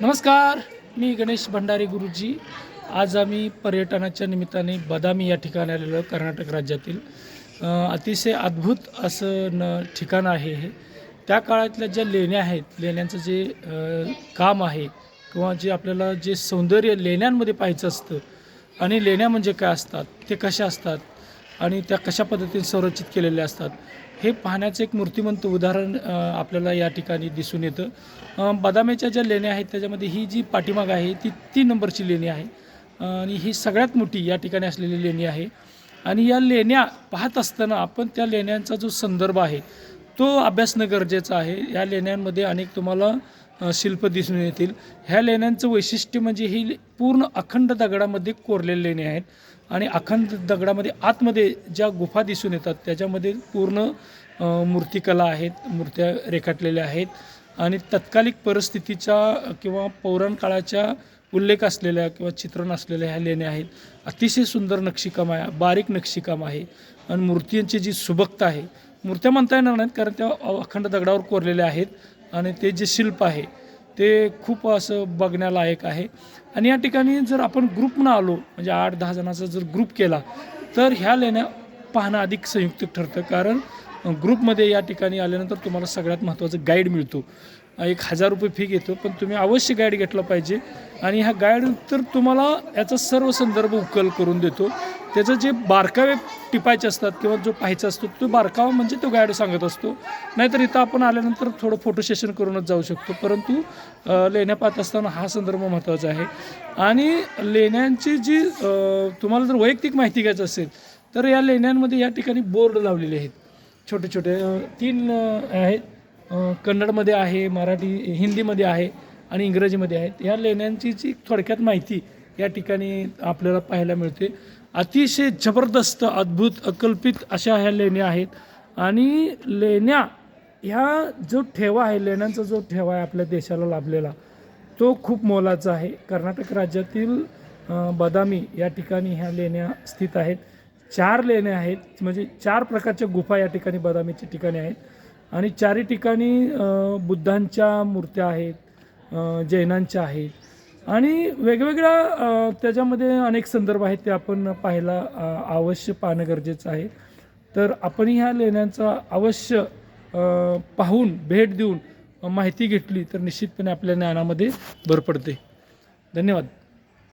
नमस्कार मी गणेश भंडारी गुरुजी. आज आम्ही पर्यटनाच्या निमित्ताने बदामी या ठिकाणी आलेलो कर्नाटक राज्यातील. अतिशय अद्भुत असं न ठिकाण आहे हे. त्या काळातल्या ज्या लेण्या आहेत लेण्यांचं जे काम आहे किंवा जे आपल्याला जे सौंदर्य लेण्यांमध्ये पाहायचं असतं आणि लेण्या म्हणजे काय असतात ते कशा असतात आणि त्या कशा पद्धतीने संरचित केलेल्या असतात हे पाहण्याचं एक मूर्तिमंत उदाहरण आपल्याला या ठिकाणी दिसून येतं. अ, बदामीच्या ज्या लेण्या आहेत त्याच्यामध्ये ही जी पाठीमाग आहे ती तीन नंबरची लेणी आहे. आणि ही सगळ्यात मोठी या ठिकाणी असलेली लेणी आहे. आणि या लेण्या पाहत असताना आपण त्या लेण्यांचा जो संदर्भ आहे तो अभ्यासणं गरजेचं आहे या लेण्यांमध्ये अनेक तुम्हाला शिल्प दिसून येतील. ह्या लेण्यांचं वैशिष्ट्य म्हणजे ही पूर्ण अखंड दगडामध्ये कोरलेले लेणी आहेत. आणि अखंड दगडामध्ये आतमध्ये ज्या गुफा दिसून येतात त्याच्यामध्ये पूर्ण मूर्तिकला आहेत मूर्त्या रेखाटलेल्या आहेत. आणि तत्कालिक परिस्थितीच्या किंवा पौराण काळाच्या उल्लेख असलेल्या किंवा चित्रण असलेल्या ह्या लेण्या आहेत. अतिशय सुंदर नक्षीकाम आहे बारीक नक्षीकाम आहे. आणि मूर्तींची जी सुबकता आहे मूर्त्या म्हणता येणार नाहीत कारण त्या अखंड दगडावर कोरलेल्या आहेत. आणि ते जे शिल्प आहे ते खूप असं बघण्यालायक आहे. आणि या ठिकाणी जर आपण ग्रुपनं आलो म्हणजे आठ दहा जणांचा जर ग्रुप केला तर ह्या लेण्या पाहणं अधिक संयुक्त ठरतं. कारण ग्रुपमध्ये या ठिकाणी आल्यानंतर तुम्हाला सगळ्यात महत्त्वाचं गाईड मिळतो. एक हजार रुपये फी घेतो पण तुम्ही अवश्य गाईड घेतला पाहिजे. आणि ह्या गाईड तर तुम्हाला याचा सर्व संदर्भ उकल करून देतो. त्याचं जे बारकावे टिपायचे असतात किंवा जो पाहायचा असतो तो बारकावा म्हणजे तो गाईड सांगत असतो. नाहीतर इथं आपण आल्यानंतर थोडं फोटो सेशन करूनच जाऊ शकतो. परंतु लेण्या पाहत असताना हा संदर्भ महत्त्वाचा आहे. आणि लेण्यांची जी तुम्हाला जर वैयक्तिक माहिती घ्यायची असेल तर या लेण्यांमध्ये या ठिकाणी बोर्ड लावलेले आहेत. छोटे छोटे तीन आहेत. कन्नडमध्ये आहे मराठी हिंदीमध्ये आहे आणि इंग्रजीमध्ये आहेत. या लेण्यांची जी थोडक्यात माहिती या ठिकाणी आपल्याला पाहायला मिळते. अतिशय जबरदस्त अद्भुत अकल्पित अशा ह्या लेण्या आहेत. आणि लेण्या ह्या जो ठेवा आहे लेण्यांचा जो ठेवा आहे आपल्या देशाला लाभलेला तो खूप मोलाचा आहे. कर्नाटक राज्यातील बदामी या ठिकाणी ह्या लेण्या स्थित आहेत. चार लेण्या आहेत म्हणजे चार प्रकारच्या गुफा या ठिकाणी बदामीच्या ठिकाणी आहेत. आणि चारी ठिकाणी बुद्धांच्या मूर्त्या आहेत जैनांच्या आहेत. आणि वेगवेगळ्या त्याच्यामध्ये अनेक संदर्भ आहेत ते आपण पाहायला अवश्य पाहणं गरजेचं आहे. तर आपण ह्या लेण्यांचा अवश्य पाहून भेट देऊन माहिती घेतली तर निश्चितपणे आपल्या ज्ञानामध्ये भर पडते. धन्यवाद.